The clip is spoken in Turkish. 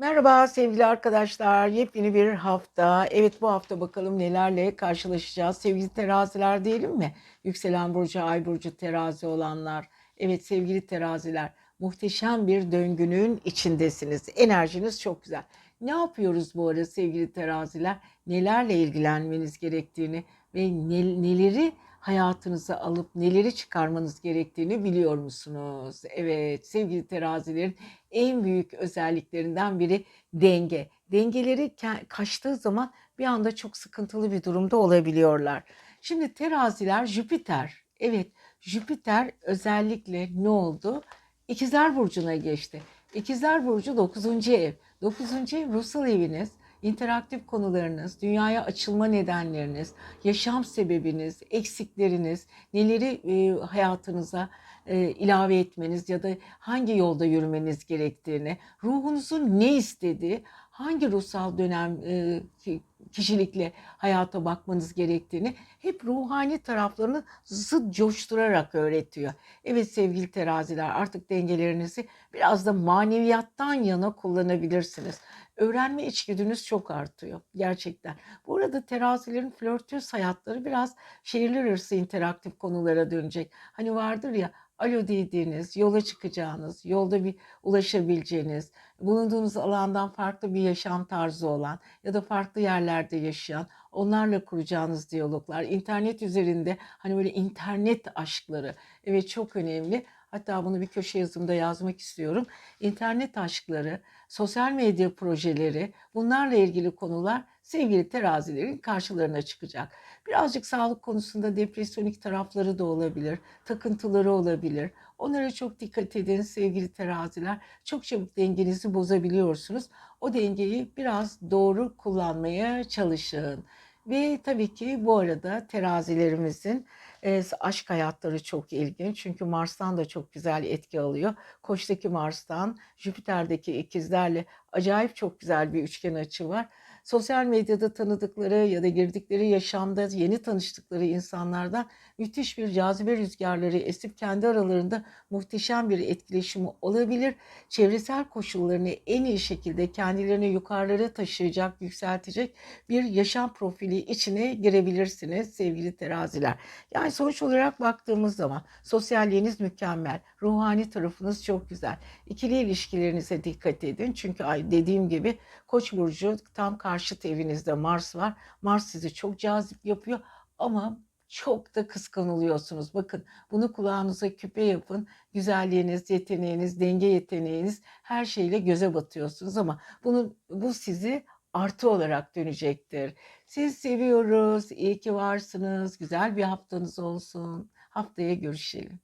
Merhaba sevgili arkadaşlar. Yepyeni bir hafta. Evet bu hafta bakalım nelerle karşılaşacağız. Sevgili teraziler diyelim mi? Yükselen burcu, ay burcu terazi olanlar. Evet sevgili teraziler. Muhteşem bir döngünün içindesiniz. Enerjiniz çok güzel. Ne yapıyoruz bu arada sevgili teraziler? Nelerle ilgilenmeniz gerektiğini ve ne- neleri hayatınıza alıp neleri çıkarmanız gerektiğini biliyor musunuz? Evet sevgili terazilerin en büyük özelliklerinden biri denge. Dengeleri kaçtığı zaman bir anda çok sıkıntılı bir durumda olabiliyorlar. Şimdi teraziler Jüpiter. Evet Jüpiter özellikle ne oldu? İkizler Burcu'na geçti. İkizler Burcu 9. ev. 9. ev ruhsal eviniz, interaktif konularınız, dünyaya açılma nedenleriniz, yaşam sebebiniz, eksikleriniz, neleri e, hayatınıza e, ilave etmeniz ya da hangi yolda yürümeniz gerektiğini, ruhunuzun ne istediği, hangi ruhsal dönem e, kişilikle hayata bakmanız gerektiğini hep ruhani taraflarını zıt coşturarak öğretiyor. Evet sevgili teraziler artık dengelerinizi biraz da maneviyattan yana kullanabilirsiniz. Öğrenme içgüdünüz çok artıyor gerçekten. Bu arada terazilerin flörtöz hayatları biraz şehirler arası interaktif konulara dönecek. Hani vardır ya alo dediğiniz, yola çıkacağınız, yolda bir ulaşabileceğiniz, bulunduğunuz alandan farklı bir yaşam tarzı olan ya da farklı yerlerde yaşayan, onlarla kuracağınız diyaloglar, internet üzerinde hani böyle internet aşkları, evet çok önemli. Hatta bunu bir köşe yazımda yazmak istiyorum. İnternet aşkları, sosyal medya projeleri, bunlarla ilgili konular sevgili terazilerin karşılarına çıkacak. Birazcık sağlık konusunda depresyonik tarafları da olabilir, takıntıları olabilir. Onlara çok dikkat edin sevgili teraziler. Çok çabuk dengenizi bozabiliyorsunuz. O dengeyi biraz doğru kullanmaya çalışın. Ve tabii ki bu arada terazilerimizin e, aşk hayatları çok ilginç. Çünkü Mars'tan da çok güzel etki alıyor. Koç'taki Mars'tan, Jüpiter'deki ikizlerle acayip çok güzel bir üçgen açı var. Sosyal medyada tanıdıkları ya da girdikleri yaşamda yeni tanıştıkları insanlardan müthiş bir cazibe rüzgarları esip kendi aralarında muhteşem bir etkileşimi olabilir. Çevresel koşullarını en iyi şekilde kendilerini yukarılara taşıyacak, yükseltecek bir yaşam profili içine girebilirsiniz sevgili teraziler. Yani sonuç olarak baktığımız zaman sosyalliğiniz mükemmel, ruhani tarafınız çok güzel. İkili ilişkilerinize dikkat edin. Çünkü dediğim gibi Koç burcu tam karşıt evinizde Mars var. Mars sizi çok cazip yapıyor ama çok da kıskanılıyorsunuz. Bakın bunu kulağınıza küpe yapın. Güzelliğiniz, yeteneğiniz, denge yeteneğiniz her şeyle göze batıyorsunuz ama bunu bu sizi artı olarak dönecektir. Siz seviyoruz. İyi ki varsınız. Güzel bir haftanız olsun. Haftaya görüşelim.